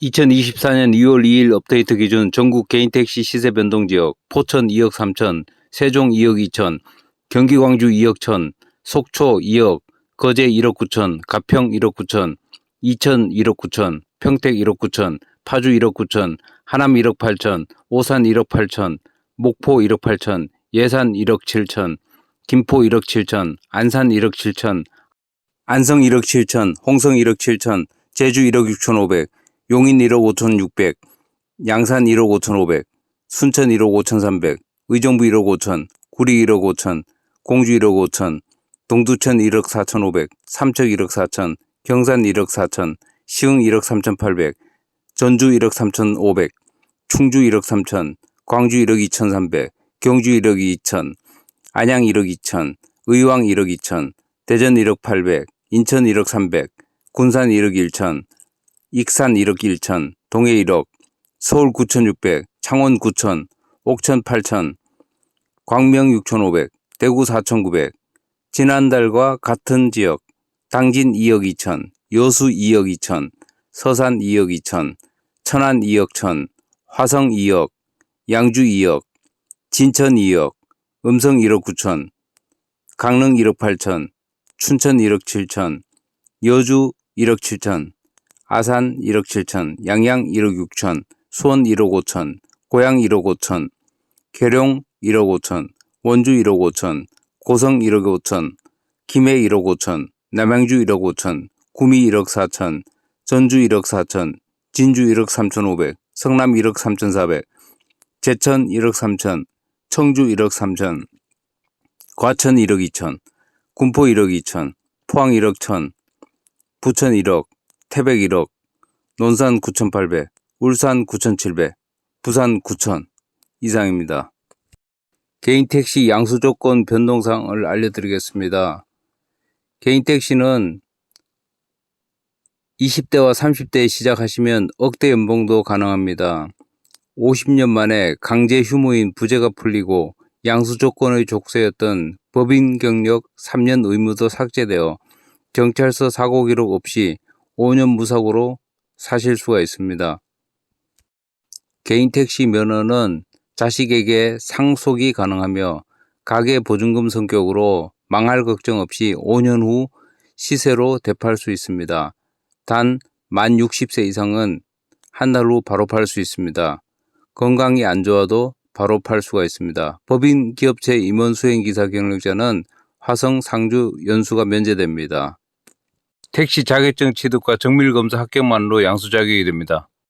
2024년 2월 2일 업데이트 기준 전국 개인 택시 시세 변동 지역 포천 2억 3천, 세종 2억 2천, 경기 광주 2억 1천, 속초 2억, 거제 1억 9천, 가평 1억 9천, 이천 1억 9천, 평택 1억 9천, 파주 1억 9천, 하남 1억 8천, 오산 1억 8천, 목포 1억 8천, 예산 1억 7천, 김포 1억 7천, 안산 1억 7천, 안성 1억 7천, 홍성 1억 7천, 제주 1억 6천 5백, 용인 1억 5천 6백, 양산 1억 5천 5백, 순천 1억 5천 3백, 의정부 1억 5천, 구리 1억 5천, 공주 1억 5천, 동두천 1억 4천 5백, 삼척 1억 4천, 경산 1억 4천, 시흥 1억 3천 8백, 전주 1억 3천 5백, 충주 1억 3천, 광주 1억 2천 3백, 경주 1억 2천, 안양 1억 2천, 의왕 1억 2천, 대전 1억 8백, 인천 1억 3백, 군산 1억 1천, 익산 1억 1천, 동해 1억, 서울 9,600, 창원 9천, 옥천 8천, 광명 6,500, 대구 4,900, 지난달과 같은 지역, 당진 2억 2천, 여수 2억 2천, 서산 2억 2천, 천안 2억 천, 화성 2억, 양주 2억, 진천 2억, 음성 1억 9천, 강릉 1억 8천, 춘천 1억 7천, 여주 1억 7천, 아산 1억 7천, 양양 1억 6천, 수원 1억 5천, 고양 1억 5천, 계룡 1억 5천, 원주 1억 5천, 고성 1억 5천, 김해 1억 5천, 남양주 1억 5천, 구미 1억 4천, 전주 1억 4천, 진주 1억 3천 5백, 성남 1억 3천 4백, 제천 1억 3천, 청주 1억 3천, 과천 1억 2천, 군포 1억 2천, 포항 1억 1천, 부천 1억, 태백 1억, 논산 9,800, 울산 9,700, 부산 9천 이상입니다. 개인 택시 양수 조건 변동 사항을 알려드리겠습니다. 개인 택시는 20대와 30대에 시작하시면 억대 연봉도 가능합니다. 50년 만에 강제 휴무인 부재가 풀리고 양수 조건의 족쇄였던 법인 경력 3년 의무도 삭제되어 경찰서 사고 기록 없이 5년 무사고로 사실 수가 있습니다. 개인 택시 면허는 자식에게 상속이 가능하며 가계 보증금 성격으로 망할 걱정 없이 5년 후 시세로 되팔 수 있습니다. 단 만 60세 이상은 한 달 후 바로 팔 수 있습니다. 건강이 안 좋아도 바로 팔 수가 있습니다. 법인 기업체 임원 수행 기사 경력자는 화성 상주 연수가 면제됩니다. 택시 자격증 취득과 정밀 검사 합격만으로 양수 자격이 됩니다.